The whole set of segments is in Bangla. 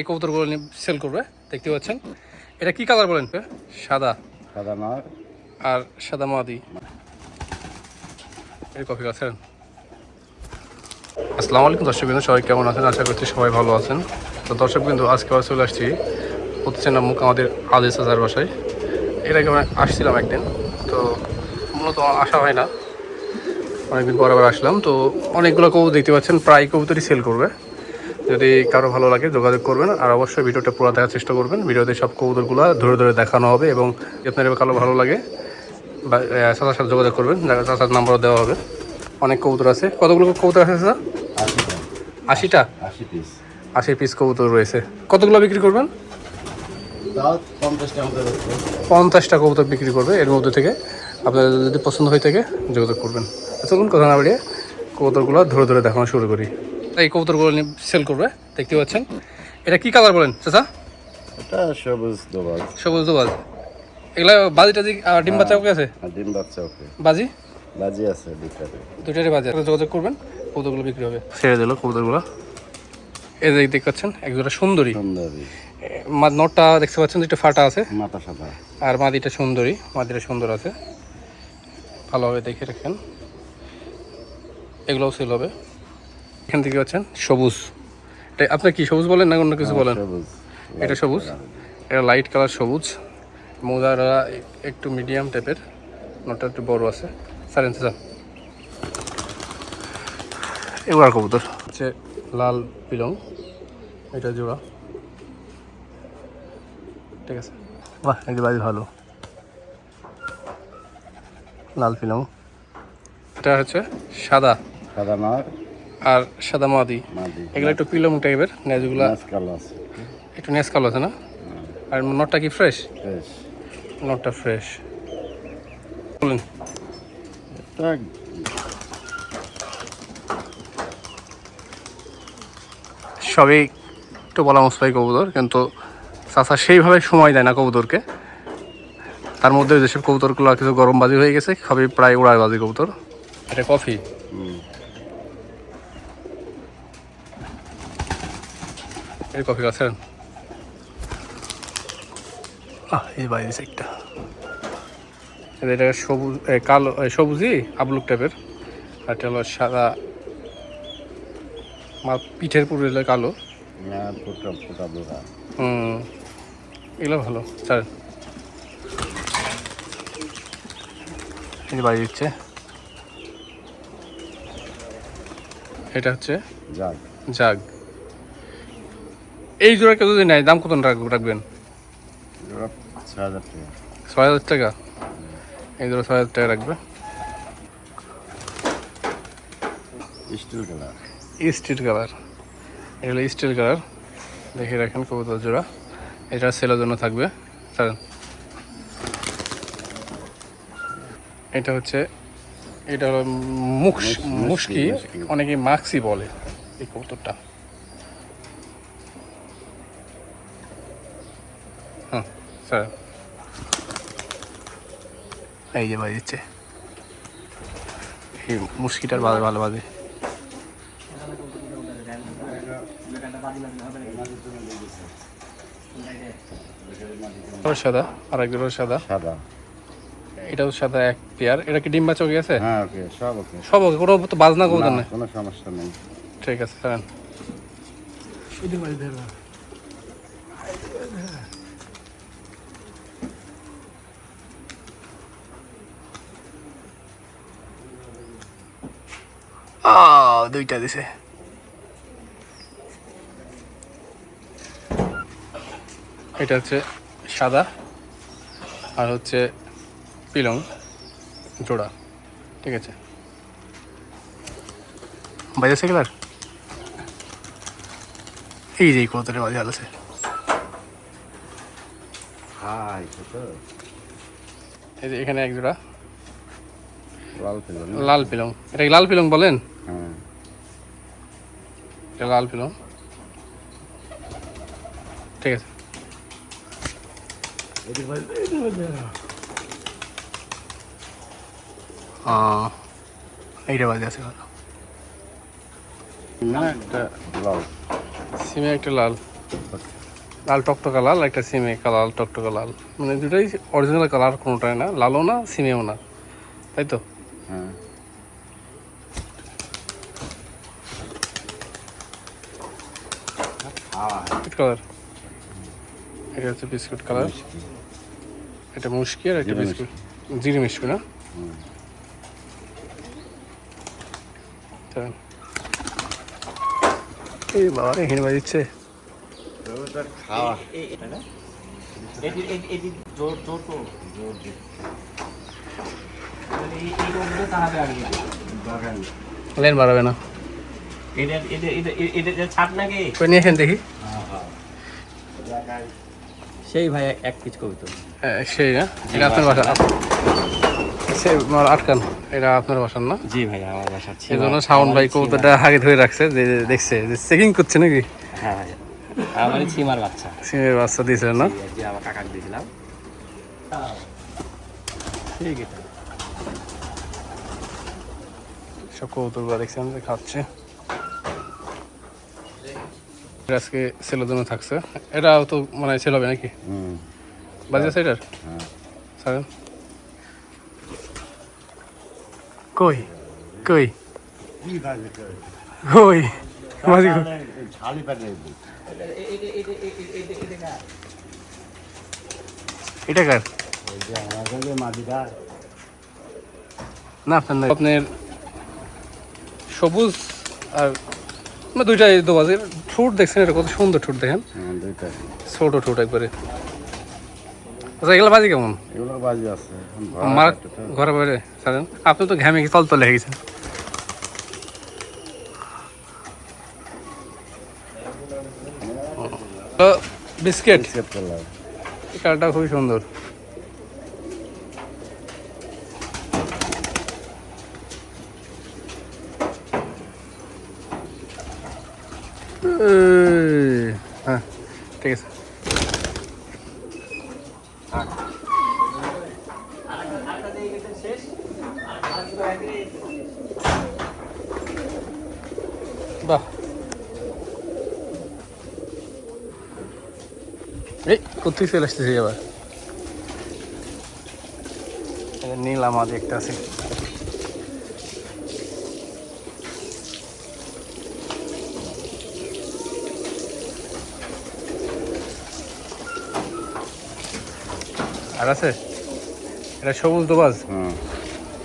এই কবুতরগুলো সেল করবে দেখতে পাচ্ছেন। এটা কি কালার বলেন সাদা। সাদা নয় আর সাদা মাদি। এই কফি আছেন আসসালামু আলাইকুম দর্শক বিন্দু সবাই কেমন আছেন? আশা করছি সবাই ভালো আছেন। তো দর্শক বিন্দু আজকে আবার চলে আসছি হচ্ছে মুখ আমাদের আদেশ হাজার বাসায়। এর আগে আমরা আসছিলাম একদিন তো মূলত আসা হয় না। অনেকদিন পর আবার আসলাম। তো অনেকগুলো কবুতর দেখতে পাচ্ছেন প্রায় কবুতরই সেল করবে। যদি কারও ভালো লাগে যোগাযোগ করবেন আর অবশ্যই ভিডিওটা পুরো দেখার চেষ্টা করবেন। ভিডিওতে সব কবুতরগুলো ধরে ধরে দেখানো হবে এবং আপনার কারও ভালো লাগে বা চাচার সাথে যোগাযোগ করবেন চাচার নাম্বারও দেওয়া হবে। অনেক কবুতর আছে। কতগুলো কবুতর আছে স্যার আশিটা? আশি পিস আশি পিস কবুতর রয়েছে। কতগুলো বিক্রি করবেন? পঞ্চাশটা কবুতর বিক্রি করবে এর মধ্যে থেকে। আপনাদের যদি পছন্দ হয়ে থাকে যোগাযোগ করবেন। চলুন কথা না বাড়িয়ে কবুতরগুলো ধরে ধরে দেখানো শুরু করি। এই কবুতরগুলো নিয়ে সেল করবে দেখতে পাচ্ছেন। এটা কি কালার বলেন চাচা? এটা সবুজ দোবাজ। সবুজ দোবাজ। এগুলা বাজি টাজি আর ডিম বাচ্চা ওকে আছে? আর ডিম বাচ্চা ওকে। বাজি? বাজি আছে দুটাতে দুটারই বাজি আপনারা যোগাযোগ করবেন কবুতরগুলো বিক্রি হবে। ছেড়ে দিল কবুতরগুলো। এই যে দেখতে পাচ্ছেন একজোড়া সুন্দরী। সুন্দরী। মা- নটটা দেখতে পাচ্ছেন যে একটু ফাটা আছে। মাথা সাদা। আর মাদিটা সুন্দরী মাদিটা সুন্দর আছে। ভালোভাবে দেখে রাখেন। এগুলোও সেল হবে। এখান থেকে হচ্ছেন সবুজ। এটা আপনি কি সবুজ বলেন না অন্য কিছু বলেন? সবুজ। এটা সবুজ। এটা লাইট কালার সবুজ। মোজারা একটু মিডিয়াম টাইপের নটা একটু বড় আছে। Sir sir. এবার কবুতর। হচ্ছে লাল পিলং এটা জোড়া। ঠিক আছে। বাহ এই বাজি ভালো। লাল পিলং এটা হচ্ছে সাদা। সাদা নয় আর সাদা মাদি। এগুলো একটু পিলং টাইপের নেজগুলা একটু নেস কালো আছে না? আর নটটা কি ফ্রেশ? নটটা ফ্রেশ। বলুন। সবই একটু বলা মুসপাই কবুতর কিন্তু চাষা সেইভাবে সময় দেয় না কবুতরকে। তার মধ্যে যেসব কবুতরগুলো কিছু গরম বাজি হয়ে গেছে সবই প্রায় উড়ায় বাজি কবুতর। এটা কফি? এই কফি আছেন আহ এই বাইরে একটা এটা- সবুজ কালো সবুজই আবলুক টাইপের আর এটা হলো সাদা মা পিঠের পুরো হলো কালো। হুম এগুলো ভালো স্যার এই বাড়ি দিচ্ছে এটা হচ্ছে যাক জাগ। এই জোড়া কেউ যদি নেয় দাম কত রাখ- রাখবেন? এগুলো ছয় হাজার টাকা। এই জোড়া ছয় হাজার টাকা রাখবে। Steel colour. Steel colour. এটা হলো স্টিল কালার। দেখে রাখেন কবুতর জোড়া। এটা সেলের জন্য থাকবে। স্যার এটা হচ্ছে এটা হলো মুখ মুশকি। অনেকে মাক্সি বলে এই কবুতরটা। হ্যাঁ স্যার এই যে বাজে দিচ্ছে এই মুশকিটার বাজে ভালো বাজে সাদা আর একজন সাদা সাদা এটাও সাদা এক পেয়ার এটা কি ডিম বাচ্চা গেছে হ্যাঁ ওকে সব ওকে সব ওকে কোনো তো বাজনা কবুতর না, কোনো সমস্যা নেই ঠিক আছে স্যার দুইটা দিছে এটা হচ্ছে সাদা আর হচ্ছে পিলং জোড়া ঠিক আছে? বাজার সেকেলার এই যে কতটা বাজার আছে। হাই এই যে এখানে এক জোড়া। লাল পিলং। এটা কি লাল পিলং বলেন? লাল ঠিক আছে। এইটা বাজে আছে ভালো একটা লাল। সিমে একটা লাল। লাল টকটকা লাল একটা সিমে লাল টকটকা লাল। মানে দুটাই অরিজিনাল কালার কোনোটাই না লালও না সিমেও না। তাই তো? হ্যাঁ। বিস্কুট কালার এটা হচ্ছে বিস্কুট কালার। এটা মুশকি আর একটা বিস্কুট জিরে মিষ্টি না? এই বাবা খাওয়া। এটি এটি এটি জোর জোর তো। জোর লেন বাড়াবে না। এটা এটা এটা এটা এটা ছাড় নাকি? কই নিয়ে আসেন দেখি। সেই ভাই এক পিচ কবিতা। হ্যাঁ, সেই না? এটা আপনার বাসা। সে আমার আটকান। এটা আপনার বাসার না? জি ভাই আমার বাসা জন্য ভাই কবুতরটা আগে ধরে রাখছে যে দেখছে যে চেকিং করছে নাকি? হ্যাঁ আমার সীমার বাচ্চা। সিমের বাচ্চা দিয়েছিলেন না? এই যে আমার কাকাকে দিয়েছিলাম। ঠিক আছে। সব খাচ্ছে। এটা আজকে ছেলের জন্য থাকছে। এটাও তো মানে ছেলে হবে নাকি? হুম। বাজে আছে এটার হ্যাঁ কই? কই? কই? মাঝি এটা কার? না আপনার আপনার সবুজ আর দুইটাই তো বাজে। ঠোঁট দেখছেন? এটা কত সুন্দর ঠোঁট দেখেন। হ্যাঁ ছোট ঠোঁট একবারে। আচ্ছা এগুলো বাজি কেমন? বাজি আছে। ঘরে বাইরে সারেন আপনি তো ঘামে তল তলে হয়ে গেছেন। বিস্কিট। Biscuit colour. কালারটা খুবই সুন্দর। হ্যাঁ ঠিক আছে বাহ এই কোথায় চলে আসতেছি আবার নীল আমাদের একটা আছে। আর আছে? এটা সবুজ দোবাজ। হ্যাঁ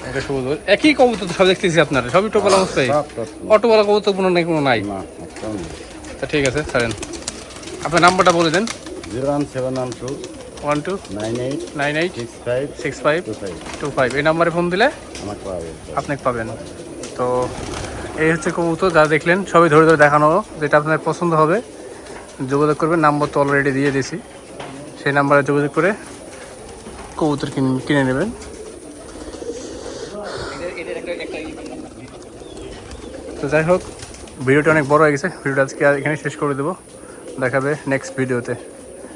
এটা সবুজ একই কবুতর সব দেখতেছি আপনারা সবই টোপালা অবস্থায় সব তো অটোওয়ালা কবুতর কোনো নাই কোনো নাই। তা ঠিক আছে ছাড়েন। আপনার নাম্বারটা বলে দেন। Zero one seven one two. One two. Nine eight. Nine eight. Six five. Six five. Two five. এই নাম্বারে ফোন দিলে আপনাকে পাবেন। তো এই হচ্ছে কবুতর যা দেখলেন সবই ধরে ধরে দেখানো। যেটা আপনার পছন্দ হবে। যোগাযোগ করবেন নাম্বার তো অলরেডি দিয়ে দিয়েছি। সেই নাম্বারে যোগাযোগ করে কবুতর কিন- নেবেন। তো যাই হোক, ভিডিওটা অনেক বড় হয়ে গেছে। ভিডিওটা আজকে এখানে শেষ করে দেবো। দেখাবে নেক্সট ভিডিওতে।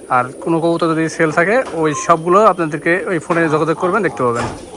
আর কোনো কবুতর যদি সেল থাকে, ওই সবগুলো আপনাদেরকে ওই ফোনে যোগাযোগ করবেন, দেখতে পাবেন।